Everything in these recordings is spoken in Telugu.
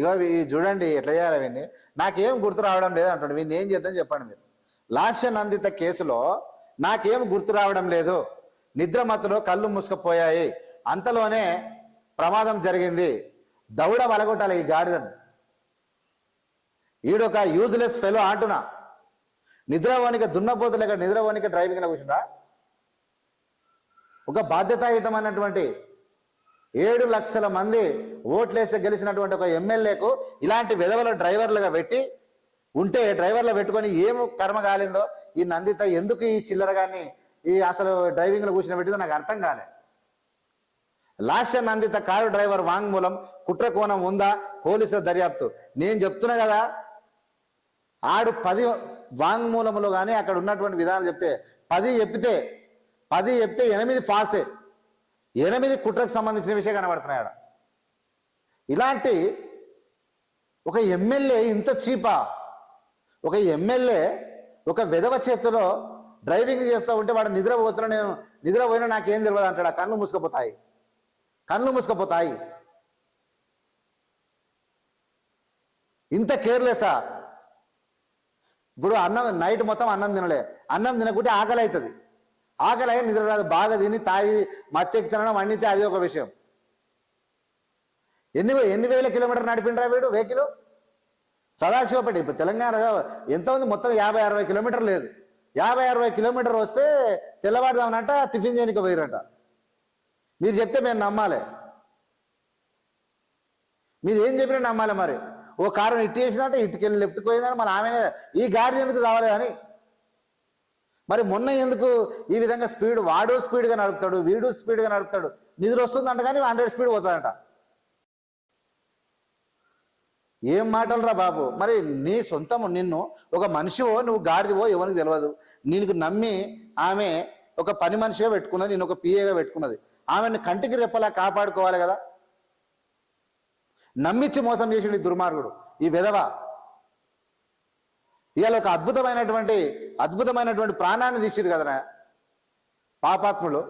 ఇగో చూడండి ఎట్లా చేయాలి వీడిని. నాకేం గుర్తు రావడం లేదు అంటాడు. వీడిని ఏం చేద్దాం చెప్పండి మీరు. లాస్య నందిత కేసులో నాకేం గుర్తు రావడం లేదు. నిద్ర మత్తులో కళ్ళు మూసుకుపోయాయి. అంతలోనే ప్రమాదం జరిగింది. దౌడ వలగొట్టాలి ఈ గాడిదను. ఈడొక యూజ్లెస్ ఫెలో అంటున్నా. లేక దున్నపోతులేక డ్రైవింగ్ డ్రైవింగ్లో కూర్చున్నా ఒక బాధ్యతాయుతమైనటువంటి ఏడు లక్షల మంది ఓట్లేసి గెలిచినటువంటి ఒక ఎమ్మెల్యేకు ఇలాంటి విధవల డ్రైవర్లుగా పెట్టి ఉంటే డ్రైవర్లు పెట్టుకొని ఏం కర్మ కాలిందో ఈ నందిత ఎందుకు ఈ చిల్లరగాన్ని ఈ అసలు డ్రైవింగ్లో కూర్చుని పెట్టిందో నాకు అర్థం కాలే. లాస్య నందిత కారు డ్రైవర్ వాంగ్మూలం కుట్ర కోణం ఉందా పోలీసుల దర్యాప్తు. నేను చెప్తున్నా కదా ఆడు పది వాంగ్మూలములు కానీ అక్కడ ఉన్నటువంటి విధానం చెప్తే పది చెప్తే పది చెప్తే ఎనిమిది ఫాల్సే. ఎనిమిది కుట్రకు సంబంధించిన విషయం కనబడుతున్నాయి ఆడ. ఇలాంటి ఒక ఎమ్మెల్యే ఇంత చీపా? ఒక ఎమ్మెల్యే ఒక విధవ చేతిలో డ్రైవింగ్ చేస్తూ ఉంటే వాడు నిద్రపోతున్నా నేను నిద్రపోయినా నాకేం తెలియదు అంటాడు. కళ్ళు మూసుకుపోతాయి. కళ్ళు మూసుకుపోతాయి. ఇంత కేర్లెస్సా ఇప్పుడు అన్నం నైట్ మొత్తం అన్నం తినలే. అన్నం తినకుంటే ఆకలి అవుతుంది ఆకలి అయ్యి నిద్ర రాదు బాగా తిని తాగి మత్తెక్కి తినడం వండితే అది ఒక విషయం. ఎన్ని ఎన్ని వేల కిలోమీటర్ నడిపిండ్రా వీడు? వెహికల్ సదాశివపేట. ఇప్పుడు తెలంగాణ ఎంత ఉంది మొత్తం యాభై అరవై కిలోమీటర్ లేదు. యాభై అరవై కిలోమీటర్ వస్తే తెల్లవారుదామనంట టిఫిన్ చేయడానికి పోయిరంట. మీరు చెప్తే మేము నమ్మాలి. మీరు ఏం చెప్పినా నమ్మాలి మరి. ఓ కారు ఇటు చేసిందంటే ఇటుకెళ్ళి లెఫ్ట్కి పోయిందంటే మన ఆమెనే ఈ గాడిద ఎందుకు కావాలి అని మరి మొన్న ఎందుకు ఈ విధంగా స్పీడ్ వాడు స్పీడ్గా నడుపుతాడు వీడు స్పీడ్గా నడుపుతాడు? నిధులు వస్తుందంట కానీ హండ్రెడ్ స్పీడ్ పోతాడంట ఏం మాటలురా బాబు? మరి నీ సొంతము నిన్ను ఒక మనిషివో నువ్వు గాడిదివో ఎవరికి తెలియదు నీకు నమ్మి ఆమె ఒక పని మనిషిగా పెట్టుకున్నది నేను ఒక పిఏగా పెట్టుకున్నది. ఆమెను కంటికి రెప్పలా కాపాడుకోవాలి కదా. నమ్మిచ్చి మోసం చేసిండు ఈ దుర్మార్గుడు ఈ విధవ. ఇవాళ ఒక అద్భుతమైనటువంటి అద్భుతమైనటువంటి ప్రాణాన్ని తీసిరు కదరా పాపాత్ములు.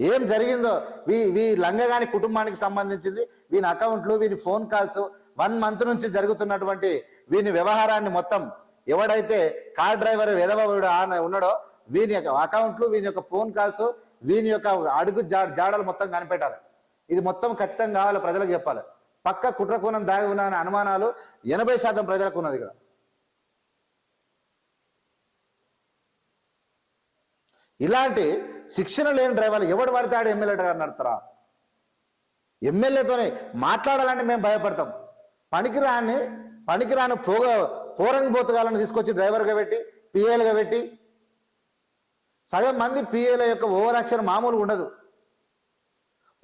ఏం జరిగిందో వీ వీ లంగగాని కుటుంబానికి సంబంధించింది వీని అకౌంట్లు వీని ఫోన్ కాల్స్ వన్ మంత్ నుంచి జరుగుతున్నటువంటి వీని వ్యవహారాన్ని మొత్తం ఎవడైతే కార్ డ్రైవర్ విధవడు ఆన ఉన్నాడో వీని యొక్క అకౌంట్లు వీని యొక్క ఫోన్ కాల్స్ వీని యొక్క అడుగు జా- జాడలు మొత్తం కనిపెట్టాలి. ఇది మొత్తం ఖచ్చితంగా కావాలి ప్రజలకు చెప్పాలి. పక్క కుట్రకోణం దాగి ఉన్న అనే అనుమానాలు ఎనభై శాతం ప్రజలకు ఉన్నది ఇక్కడ. ఇలాంటి శిక్షణ లేని డ్రైవర్లు ఎవడు పడతాడు ఎమ్మెల్యే గారు నడతారా ఎమ్మెల్యేతోనే మాట్లాడాలంటే మేము భయపడతాం. పనికిరాని పనికిరాని పోగ పోరంగి పోతుగాలను తీసుకొచ్చి డ్రైవర్గా పెట్టి పిఏలుగా పెట్టి సగం మంది పిఏల యొక్క ఓవర్ యాక్షన్ మామూలుగా ఉండదు.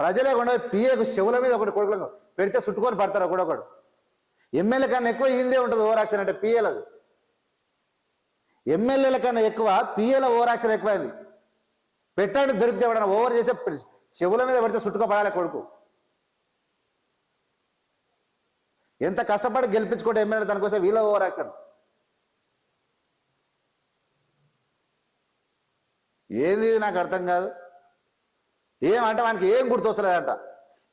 ప్రజలే ఉండదు పిఏకు శవుల మీద ఒకటి కొడుకులకు పెడితే చుట్టుకొని పడతారు ఒకడొకడు ఎమ్మెల్యే కన్నా ఎక్కువ ఇందే ఉంటుంది ఓవర్ యాక్షన్ అంటే అది. ఎమ్మెల్యేల కన్నా ఎక్కువ పిఎల ఓవరాక్షన్ ఎక్కువైంది. పెట్టండి దొరికితే ఎవడన్నా ఓవర్ చేస్తే చెవుల మీద పెడితే చుట్టుకోపడాలి కొడుకు. ఎంత కష్టపడి గెలిపించుకుంటే ఎమ్మెల్యే దానికోసం వీళ్ళ ఓవరాక్షన్. ఏంది ఇది నాకు అర్థం కాదు. ఏమంటే మనకి ఏం గుర్తు వస్తలేదంట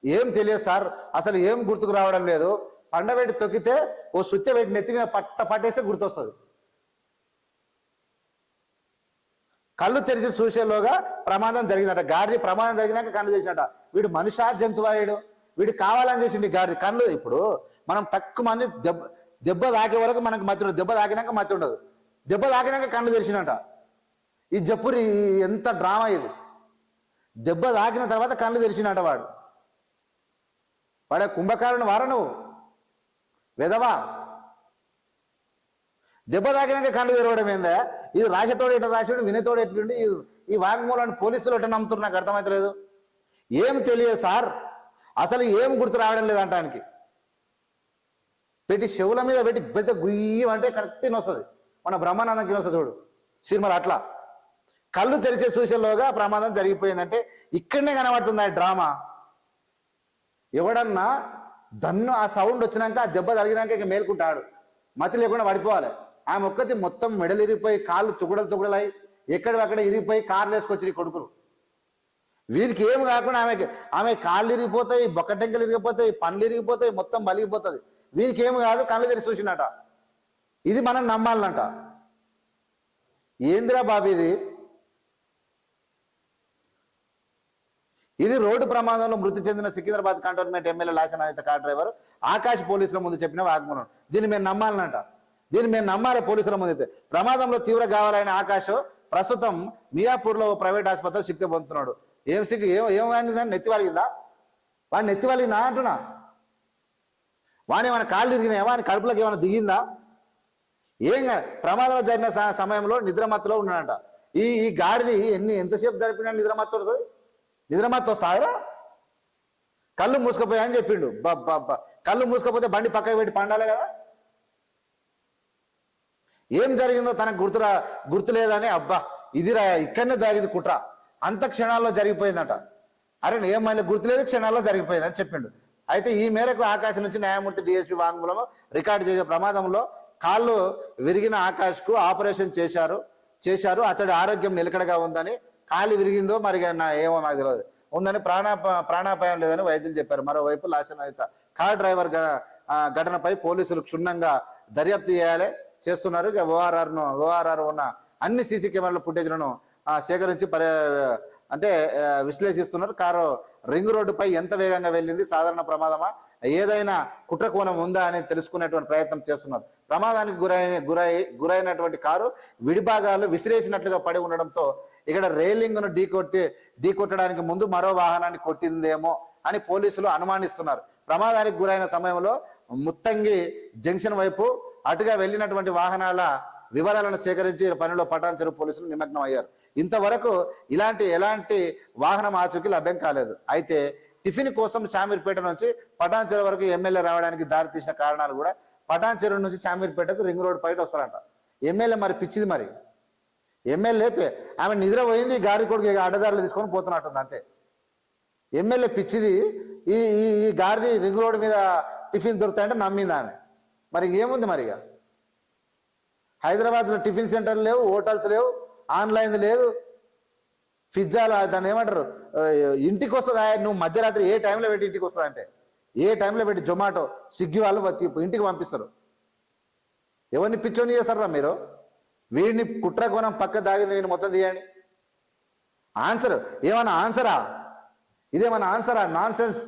ఏం తెలియదు సార్. అసలు ఏం గుర్తుకు రావడం లేదు. పండవేటి తొక్కితే ఓ సుత్య పెట్టి నెత్తి మీద పట్ట పట్టేస్తే గుర్తొస్తుంది. కళ్ళు తెరిచి చూసేలోగా ప్రమాదం జరిగిందట. గాడిది ప్రమాదం జరిగినాక కళ్ళు తెరిచినట. వీడు మనిషా జంతువాయుడు? వీడు కావాలని చేసిండు గాడిది. కళ్ళు ఇప్పుడు మనం తక్కువ మంది దెబ్బ దెబ్బ తాకే వరకు మనకు మతి ఉండదు. దెబ్బ తాకినాక మతి ఉండదు. దెబ్బ తాకినాక కళ్ళు తెరిచినట. ఈ జప్పురి ఎంత డ్రామా ఇది. దెబ్బ తాకిన తర్వాత కళ్ళు తెరిచినట వాడు. వాడే కుంభకారుని వార నువ్వు? విధవా? దెబ్బ తాకినాక కళ్ళు తెరవడం ఏందా? ఇది రాశతోడు ఇట్లా రాశాడు వినయతోడు ఎట్లుండి? ఈ- ఈ వాంగ్మూలాన్ని పోలీసులు ఎట్లా నమ్ముతున్నారు? నాకు అర్థమవుతలేదు ఏం తెలియదు సార్. అసలు ఏం గుర్తు రావడం లేదు అంటానికి. పెట్టి చెవుల మీద పెట్టి పెద్ద గుయ్యం అంటే కరెక్ట్ వస్తుంది మన బ్రహ్మానందంకి వస్తుంది చూడు. సినిమాలు అట్లా. కళ్ళు తెరిచే సూచనలోగా ప్రమాదం జరిగిపోయిందంటే ఇక్కడనే కనబడుతుంది ఆ డ్రామా. ఎవడన్నా దన్ను ఆ సౌండ్ వచ్చినాక ఆ దెబ్బ తగినాక ఇక మేల్కుంటాడు. మతి లేకుండా పడిపోవాలి. ఆమె ఒక్కటి మొత్తం మెడలు ఇరిగిపోయి కాళ్ళు తుగుడలు తుగుడలై ఎక్కడక్కడ ఇరిగిపోయి కార్లు వేసుకొచ్చి కొడుకులు. వీరికి ఏమి కాకుండా ఆమెకి ఆమె కాళ్ళు ఇరిగిపోతాయి బొక్కటెంకలు ఇరిగిపోతాయి పండ్లు ఇరిగిపోతాయి మొత్తం బలిగిపోతుంది. వీరికి ఏమి కాదు కళ్ళు తెరిచి చూసినట ఇది మనం నమ్మాలంట. ఏందిరా బాబు ఇది? ఇది రోడ్డు ప్రమాదంలో మృతి చెందిన సికింద్రాబాద్ కంటోన్మెంట్ ఎమ్మెల్యే లాసనాదిత కార్ డ్రైవర్. ఆకాశ్ పోలీసుల ముందు చెప్పిన వాగ్మూలం. దీన్ని మేము నమ్మాలనంట. దీన్ని మేము నమ్మాలి పోలీసుల ముందు అయితే. ప్రమాదంలో తీవ్ర గాయాలైన ఆకాశ్ ప్రస్తుతం మియాపూర్లో ప్రైవేట్ ఆసుపత్రి శక్తి పొందుతున్నాడు. ఏం సిగ్గు ఏం ఏమైందని నెత్తి వాలిగిందా? వాడు నెత్తి వాలిగిందా అంటున్నా. వాని ఏమైనా కాళ్ళు ఇరిగినాయా? వాని కడుపులోకి ఏమైనా దిగిందా? ఏం కాదు. ప్రమాదంలో జరిగిన సమయంలో నిద్రమత్తులో ఉన్నాడంట. ఈ ఈ గాడిది ఎన్ని ఎంతసేపు జరిపినా నిద్రమత్తు ఉంటుంది? నిద్రమాతో సాగరా కళ్ళు మూసుకపోయా అని చెప్పిండు. బాబ్బా కళ్ళు మూసుకపోతే బండి పక్కకి పెట్టి పండాలి కదా. ఏం జరిగిందో తనకు గుర్తురా గుర్తులేదని అబ్బా ఇదిరా ఇక్కడనే జరిగింది కుట్ర. అంత క్షణాల్లో జరిగిపోయిందట. అరే ఏం మళ్ళీ గుర్తులేదు క్షణాల్లో జరిగిపోయింది అని చెప్పిండు. అయితే ఈ మేరకు ఆకాశం నుంచి న్యాయమూర్తి డిఎస్పి వాంగ్మూలంలో రికార్డు చేసే ప్రమాదంలో కాళ్ళు విరిగిన ఆకాష్కు ఆపరేషన్ చేశారు. చేశారు. అతడి ఆరోగ్యం నిలకడగా ఉందని కాలు విరిగిందో మరి నా ఏమో నాకు తెలియదు ఉందని ప్రాణా ప్రాణాపాయం లేదని వైద్యులు చెప్పారు. మరోవైపు లాసనాయిత కార్ డ్రైవర్ ఘటనపై పోలీసులు క్షుణ్ణంగా దర్యాప్తు చేయాలి చేస్తున్నారు. ఇక ఓఆర్ఆర్ ఓఆర్ఆర్ ఉన్న అన్ని సీసీ కెమెరాల ఫుటేజ్లను సేకరించి పరి అంటే విశ్లేషిస్తున్నారు. కారు రింగ్ రోడ్డుపై ఎంత వేగంగా వెళ్ళింది సాధారణ ప్రమాదమా? ఏదైనా కుట్ర కోణం ఉందా అని తెలుసుకునేటువంటి ప్రయత్నం చేస్తున్నారు. ప్రమాదానికి గురైన గురై గురైనటువంటి కారు విడిభాగాలు విసిరేసినట్లుగా పడి ఉండడంతో ఇక్కడ రైలింగ్ను ఢీకొట్టి ఢీకొట్టడానికి ముందు మరో వాహనాన్ని కొట్టిందేమో అని పోలీసులు అనుమానిస్తున్నారు. ప్రమాదానికి గురైన సమయంలో ముత్తంగి జంక్షన్ వైపు అటుగా వెళ్ళినటువంటి వాహనాల వివరాలను సేకరించి పనిలో పటాన్ చెరువు పోలీసులు నిమగ్నం అయ్యారు. ఇంతవరకు ఇలాంటి ఎలాంటి వాహనం ఆచూకీ లభ్యం కాలేదు. అయితే టిఫిన్ కోసం శామీర్పేట నుంచి పటాన్ చెరువు వరకు ఎమ్మెల్యే రావడానికి దారి తీసిన కారణాలు కూడా పటాన్ చెరువు నుంచి చామీర్పేటకు రింగ్ రోడ్ పైట వస్తారంట. ఎమ్మెల్యే మరి పిచ్చిది మరి. ఎమ్మెల్యే ఆమె నిద్ర పోయింది గాడి కొడుకు ఇక అడ్డదారులు తీసుకొని పోతున్నట్టుంది అంతే. ఎమ్మెల్యే పిచ్చిది ఈ ఈ ఈ గాడిది రింగ్ రోడ్ మీద టిఫిన్ దొరుకుతాయంటే నమ్మింది ఆమె. మరి ఏముంది మరి ఇక? హైదరాబాద్లో టిఫిన్ సెంటర్లు లేవు హోటల్స్ లేవు ఆన్లైన్ లేదు. పిజ్జాలు దాన్ని ఏమంటారు? ఇంటికి వస్తుందా? నువ్వు మధ్యరాత్రి ఏ టైంలో పెట్టి ఇంటికి వస్తుంది అంటే? ఏ టైంలో పెట్టి జొమాటో స్విగ్గీ వాళ్ళు ఇంటికి పంపిస్తారు. ఎవరిని పిచ్చోని చేస్తారా మీరు? వీడిని కుట్ర కోణం పక్క దాగింది వీడిని మొత్తం తీయండి. ఆన్సర్ ఏమన్నా ఆన్సరా ఇదేమన్నా ఆన్సరా నాన్ సెన్స్